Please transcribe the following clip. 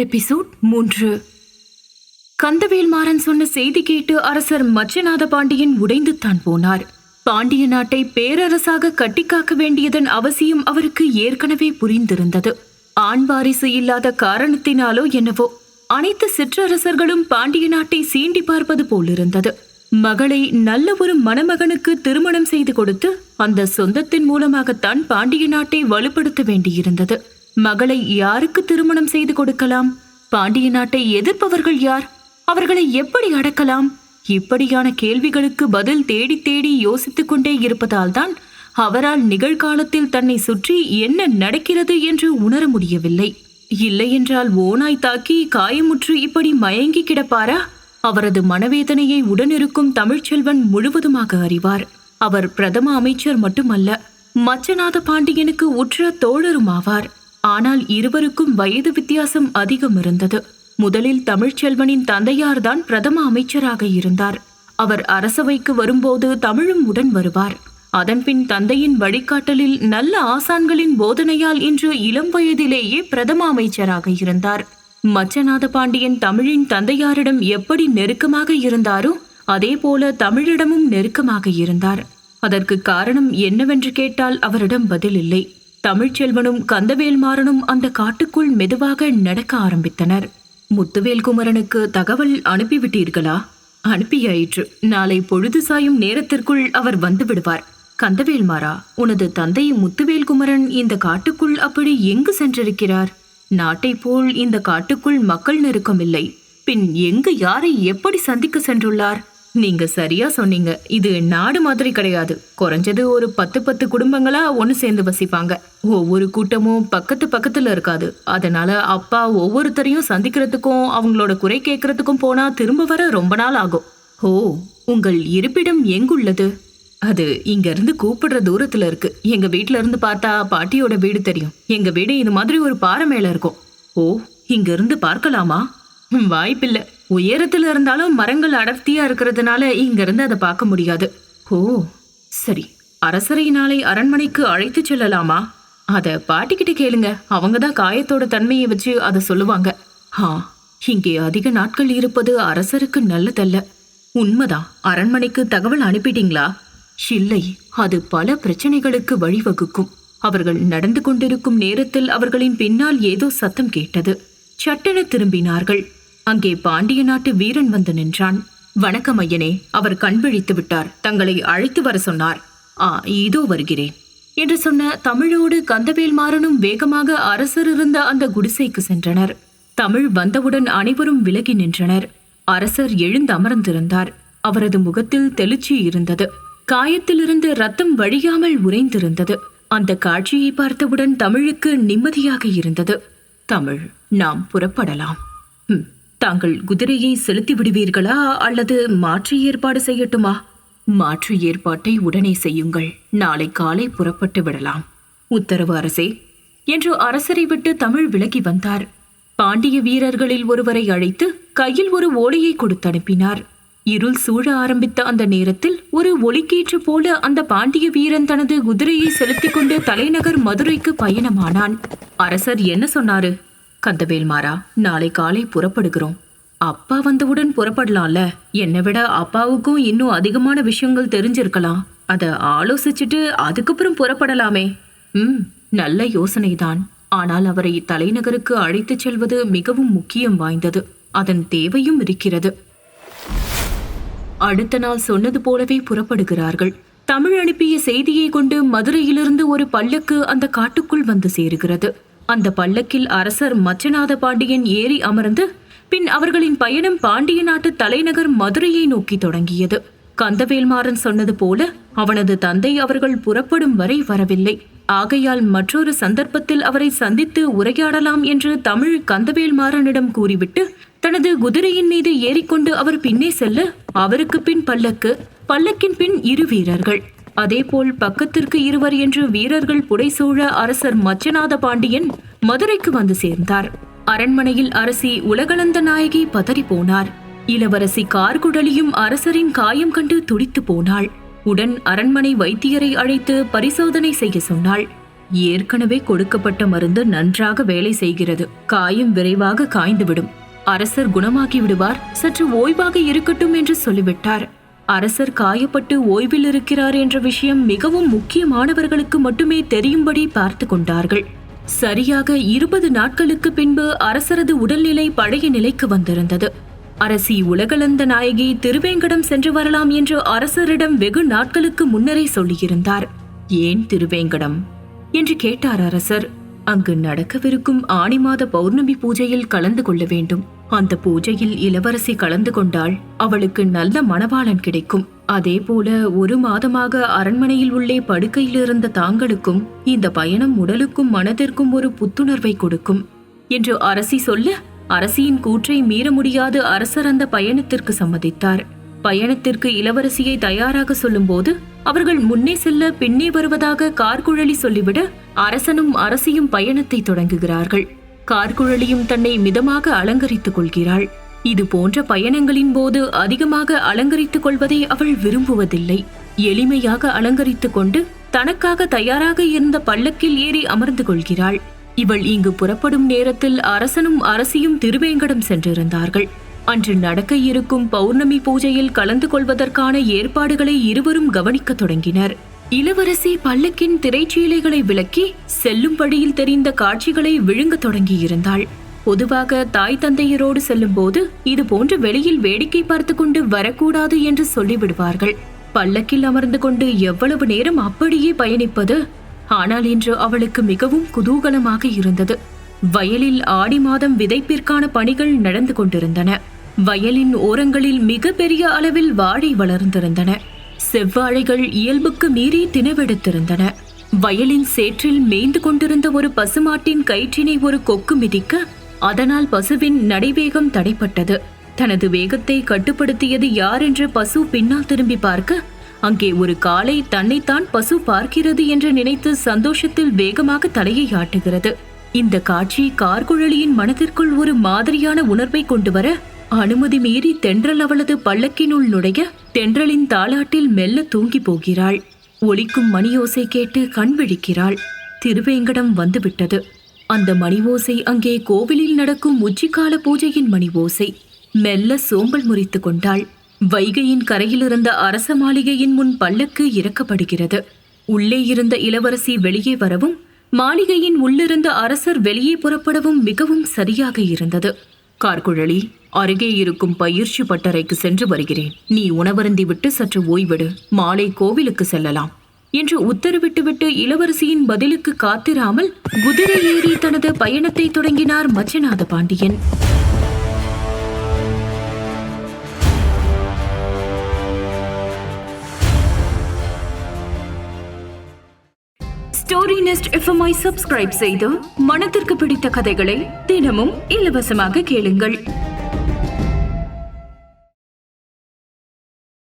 Episode மூன்று. கந்தவேல் மாறன் சொன்ன செய்தி கேட்டு அரசர் மச்சநாத பாண்டியன் உடைந்து தான் போனார். பாண்டிய நாட்டை பேரரசாக கட்டிக்காக்க வேண்டியதன் அவசியம் அவருக்கு ஏற்கனவே புரிந்திருந்தது. ஆண் வாரிசு இல்லாத காரணத்தினாலோ என்னவோ அனைத்து சிற்றரசர்களும் பாண்டிய நாட்டை சீண்டி பார்ப்பது போலிருந்தது. மகளை நல்ல ஒரு மணமகனுக்கு திருமணம் செய்து கொடுத்து அந்த சொந்தத்தின் மூலமாகத்தான் பாண்டிய நாட்டை வலுப்படுத்த வேண்டியிருந்தது. மகளை யாருக்கு திருமணம் செய்து கொடுக்கலாம்? பாண்டிய நாட்டை எதிர்ப்பவர்கள் யார்? அவர்களை எப்படி அடக்கலாம்? இப்படியான கேள்விகளுக்கு பதில் தேடி தேடி யோசித்துக் கொண்டே இருப்பதால் தான் அவரால் நிகழ்காலத்தில் தன்னை சுற்றி என்ன நடக்கிறது என்று உணர முடியவில்லை. இல்லையென்றால் ஓனாய் தாக்கி காயமுற்று இப்படி மயங்கி கிடப்பாரா? அவரது மனவேதனையை உடனிருக்கும் தமிழ்ச்செல்வன் முழுவதுமாக அறிவார். அவர் பிரதம அமைச்சர் மட்டுமல்ல மச்சநாத பாண்டியனுக்கு உற்ற தோழருமாவார். ஆனால் இருவருக்கும் வயது வித்தியாசம் அதிகம் இருந்தது. முதலில் தமிழ்ச்செல்வனின் தந்தையார்தான் பிரதம அமைச்சராக இருந்தார். அவர் அரசவைக்கு வரும்போது தமிழும் உடன் வருவார். அதன்பின் தந்தையின் வழிகாட்டலில் நல்ல ஆசான்களின் போதனையால் இன்று இளம் வயதிலேயே பிரதம அமைச்சராக இருந்தார். மச்சநாத பாண்டியன் தமிழின் தந்தையாரிடம் எப்படி நெருக்கமாக இருந்தாரோ அதே போல தமிழிடமும் நெருக்கமாக இருந்தார். அதற்கு காரணம் என்னவென்று கேட்டால் அவரிடம் பதில் இல்லை. தமிழ்ச்செல்வனும் கந்தவேல்மாறனும் அந்த காட்டுக்குள் மெதுவாக நடக்க ஆரம்பித்தனர். முத்துவேல் குமரனுக்கு தகவல் அனுப்பிவிட்டீர்களா? அனுப்பியாயிற்று. நாளை பொழுது சாயும் நேரத்திற்குள் அவர் வந்து விடுவார். கந்தவேல்மாறா உனது தந்தை முத்துவேல் குமரன் இந்த காட்டுக்குள் அப்படி எங்கு சென்றிருக்கிறார்? நாட்டை போல் இந்த காட்டுக்குள் மக்கள் நெருக்கமில்லை. பின் எங்கு யாரை எப்படி சந்திக்க சென்றுள்ளார்? நீங்க சரியா சொன்னீங்க. இது நாடு மாதிரி கிடையாது. குறைஞ்சது ஒரு பத்து பத்து குடும்பங்களா ஒன்னு சேர்ந்து வசிப்பாங்க. ஒவ்வொரு கூட்டமும் பக்கத்து பக்கத்துல இருக்காது. அதனால அப்பா ஒவ்வொருத்தரையும் சந்திக்கிறதுக்கும் அவங்களோட குறை கேட்கறதுக்கும் போனா திரும்ப வர ரொம்ப நாள் ஆகும். ஓ உங்கள் இருப்பிடம் எங்குள்ளது? அது இங்க இருந்து கூப்பிடுற தூரத்துல இருக்கு. எங்க வீட்ல இருந்து பார்த்தா பாட்டியோட வீடு தெரியும். எங்க வீடு இது மாதிரி ஒரு பாறை மேல இருக்கும். ஓ இங்க இருந்து பார்க்கலாமா வாய்ப்பில்லை. உயரத்தில் இருந்தாலும் மரங்கள் அடர்த்தியா இருக்கிறதுனால இங்கிருந்து அதை பார்க்க முடியாது. ஓ சரி. அரசரை நாளை அரண்மனைக்கு அழைத்து செல்லலாமா? அதை பாட்டிக்கிட்ட கேளுங்க. அவங்க தான் காயத்தோட தன்மையை வச்சு அதை சொல்லுவாங்க. ஆ இங்கே அதிக நாட்கள் இருப்பது அரசருக்கு நல்லதல்ல. உண்மைதான். அரண்மனைக்கு தகவல் அனுப்பிட்டீங்களா? இல்லை. அது பல பிரச்சனைகளுக்கு வழிவகுக்கும். அவர்கள் நடந்து கொண்டிருக்கும் நேரத்தில் அவர்களின் பின்னால் ஏதோ சத்தம் கேட்டது. சட்டென திரும்பினார்கள். அங்கே பாண்டிய நாட்டு வீரன் வந்து நின்றான். வணக்கம் ஐயனே அவர் கண் விழித்து விட்டார். தங்களை அழைத்து வர சொன்னார். ஆ இதோ வருகிறேன் என்று சொன்ன தமிழோடு கந்தவேல் மாறனும் வேகமாக அரசர் இருந்த அந்த குடிசைக்கு சென்றனர். தமிழ் வந்தவுடன் அனைவரும் விலகி நின்றனர். அரசர் எழுந்து அமர்ந்திருந்தார். அவரது முகத்தில் தெளிச்சி இருந்தது. காயத்திலிருந்து ரத்தம் வழியாமல் உறைந்திருந்தது. அந்த காட்சியை பார்த்தவுடன் தமிழுக்கு நிம்மதியாக இருந்தது. தமிழ் நாம் புறப்படலாம். "ம், தாங்கள் குதிரையை செலுத்தி விடுவீர்களா அல்லது மாற்று ஏற்பாடு செய்யட்டுமா? மாற்று ஏற்பாட்டை உடனே செய்யுங்கள். நாளை காலை புறப்பட்டு விடலாம். உத்தரவு அரசே. என்று அரசரை விட்டு தமிழ் விலகி வந்தார். பாண்டிய வீரர்களில் ஒருவரை அழைத்து கையில் ஒரு ஓலையை கொடுத்து அனுப்பினார். இருள் சூழ ஆரம்பித்த அந்த நேரத்தில் ஒரு ஒளிக்கீற்று போல அந்த பாண்டிய வீரன் தனது குதிரையை செலுத்திக் கொண்டு தலைநகர் மதுரைக்கு பயணமானான். அரசர் என்ன சொன்னாரு? கந்தவேல் மாறா நாளை காலை புறப்படுகிறோம். அப்பா வந்தவுடன் புறப்படலாம்ல. என்னை விட அப்பாவுக்கும் இன்னும் அதிகமான விஷயங்கள் தெரிஞ்சிருக்கலாம். அதை ஆலோசிச்சுட்டு அதுக்கப்புறம் புறப்படலாமே. ம் நல்ல யோசனைதான். ஆனால் அவரை தலைநகருக்கு அழைத்துச் செல்வது மிகவும் முக்கியம் வாய்ந்தது. அதன் தேவையும் இருக்கிறது. அடுத்த நாள் சொன்னது போலவே புறப்படுகிறார்கள். தமிழ் அனுப்பிய செய்தியை கொண்டு மதுரையிலிருந்து ஒரு பல்லக்கு அந்த காட்டுக்குள் வந்து சேருகிறது. அந்த பல்லக்கில் அரசர் மச்சநாத பாண்டியன் ஏறி அமர்ந்து பின் அவர்களின் பயணம் பாண்டிய நாட்டு தலைநகர் மதுரையை நோக்கி தொடங்கியது. கந்தவேல்மாறன் சொன்னது போல அவனது தந்தை அவர்கள் புறப்படும் வரை வரவில்லை. ஆகையால் மற்றொரு சந்தர்ப்பத்தில் அவரை சந்தித்து உரையாடலாம் என்று தமிழ் கந்தவேல்மாறனிடம் கூறிவிட்டு தனது குதிரையின் மீது ஏறிக்கொண்டு அவர் பின்னே செல்ல அவருக்கு பின் பல்லக்கு பல்லக்கின் பின் இரு வீரர்கள். அதேபோல் பக்கத்திற்கு இருவர் என்று வீரர்கள் புடைசூழ அரசர் மச்சநாத பாண்டியன் மதுரைக்கு வந்து சேர்ந்தார். அரண்மனையில் அரசி உலகளந்த நாயகி பதறி போனார். இளவரசி கார்குடலியும் அரசரின் காயம் கண்டு துடித்து போனாள். உடன் அரண்மனை வைத்தியரை அழைத்து பரிசோதனை செய்ய சொன்னாள். ஏற்கனவே கொடுக்கப்பட்ட மருந்து நன்றாக வேலை செய்கிறது. காயம் விரைவாக காய்ந்துவிடும். அரசர் குணமாக்கி விடுவார். சற்று ஓய்வாக இருக்கட்டும் என்று சொல்லிவிட்டார். அரசர் காயப்பட்டு ஓய்வில் இருக்கிறார் என்ற விஷயம் மிகவும் முக்கியமானவர்களுக்கு மட்டுமே தெரியும்படி பார்த்து கொண்டார்கள். சரியாக இருபது நாட்களுக்கு பின்பு அரசரது உடல்நிலை பழைய நிலைக்கு வந்திருந்தது. அரசி உலகளந்த நாயகி திருவேங்கடம் சென்று வரலாம் என்று அரசரிடம் வெகு நாட்களுக்கு முன்னரே சொல்லியிருந்தார். ஏன் திருவேங்கடம்? என்று கேட்டார் அரசர். அங்கு நடக்கவிருக்கும் ஆணி மாத பௌர்ணமி பூஜையில் கலந்து கொள்ள வேண்டும். அந்த பூஜையில் இளவரசி கலந்து கொண்டால் அவளுக்கு நல்ல மணவாளன் கிடைக்கும். அதே போல ஒரு மாதமாக அரண்மனையில் உள்ளே படுக்கையில் இருந்த தாங்களுக்கும் இந்த பயணம் உடலுக்கும் மனதிற்கும் ஒரு புத்துணர்வை கொடுக்கும். என்று அரசி சொல்ல அரசியின் கூற்றை மீற முடியாது அரசர் அந்த பயணத்திற்கு சம்மதித்தார். பயணத்திற்கு இளவரசியை தயாராக சொல்லும்போது அவர்கள் முன்னே செல்ல பின்னே வருவதாக கார்குழலி சொல்லிவிட அரசனும் அரசியும் பயணத்தை தொடங்குகிறார்கள். கார்குழலியும் தன்னை மிதமாக அலங்கரித்துக் கொள்கிறாள். இது போன்ற பயணங்களின் போது அதிகமாக அலங்கரித்துக் கொள்வதை அவள் விரும்புவதில்லை. எளிமையாக அலங்கரித்துக் கொண்டு தனக்காக தயாராக இருந்த பல்லக்கில் ஏறி அமர்ந்து கொள்கிறாள். இவள் இங்கு புறப்படும் நேரத்தில் அரசனும் அரசியும் திருவேங்கடம் சென்றிருந்தார்கள். அன்று நடக்க இருக்கும் பௌர்ணமி பூஜையில் கலந்து கொள்வதற்கான ஏற்பாடுகளை இருவரும் கவனிக்கத் தொடங்கினர். இளவரசி பல்லக்கின் திரைச்சீலைகளை விளக்கி செல்லும் வழியில் தெரிந்த காட்சிகளை விழுங்கத் தொடங்கியிருந்தாள். பொதுவாக தாய் தந்தையரோடு செல்லும்போது இது போன்று வெளியில் வேடிக்கை பார்த்து கொண்டு வரக்கூடாது என்று சொல்லிவிடுவார்கள். பல்லக்கில் அமர்ந்து கொண்டு எவ்வளவு நேரம் அப்படியே பயணிப்பது? ஆனால் இன்று அவளுக்கு மிகவும் குதூகலமாக இருந்தது. வயலில் ஆடி மாதம் விதைப்பிற்கான பணிகள் நடந்து கொண்டிருந்தன. வயலின் ஓரங்களில் மிக பெரிய அளவில் வாழை வளர்ந்திருந்தன. செவ்வாழைகள் இயல்புக்கு மீறி தினவெடுத்திருந்தன வயலின் சேற்றில் மேய்ந்து கொண்டிருந்த ஒரு பசுமாட்டின் கயிற்றினை ஒரு கொக்கு மிதிக்க அதனால் பசுவின் நடைவேகம் தடைப்பட்டது. தனது வேகத்தை கட்டுப்படுத்தியது யார் என்று பசு பின்னால் திரும்பி பார்க்க அங்கே ஒரு காலை தன்னைத்தான் பசு பார்க்கிறது என்று நினைத்து சந்தோஷத்தில் வேகமாக தலையை ஆட்டுகிறது. இந்த காட்சி கார்குழலியின் மனதிற்குள் ஒரு மாதிரியான உணர்வை கொண்டு வர அனுமதி மீறி தென்றல் அவளது பல்லக்கினுள் நுழைய தென்றலின் தாலாட்டில் மெல்ல தூங்கி போகிறாள். ஒலிக்கும் மணியோசை கேட்டு கண் விழிக்கிறாள். திருவேங்கடம் வந்துவிட்டது. அந்த மணி ஓசை அங்கே கோவிலில் நடக்கும் உச்சிக்கால பூஜையின் மணி ஓசை மெல்ல சோம்பல் முறித்து கொண்டாள். வைகையின் கரையிலிருந்த அரச மாளிகையின் முன் பல்லக்கு இறக்கப்படுகிறது. உள்ளே இருந்த இளவரசி வெளியே வரவும் மாளிகையின் உள்ளிருந்த அரசர் வெளியே புறப்படவும் மிகவும் சரியாக இருந்தது. கார்குழலி அருகே இருக்கும் பயிற்சி பட்டறைக்கு சென்று வருகிறேன். நீ உணவருந்தி விட்டு சற்று ஓய்விடு. மாலை கோவிலுக்கு செல்லலாம். என்று உத்தரவிட்டுவிட்டு இளவரசியின் பதிலுக்கு காத்திராமல் குதிரை ஏறி தனது பயணத்தை தொடங்கினார் மச்சநாத பாண்டியன். ஸ்டோரி நெஸ்ட் எஃப்எம்ஐ சப்ஸ்கிரைப் செய்து மனத்திற்கு பிடித்த கதைகளை தினமும் இலவசமாக கேளுங்கள்.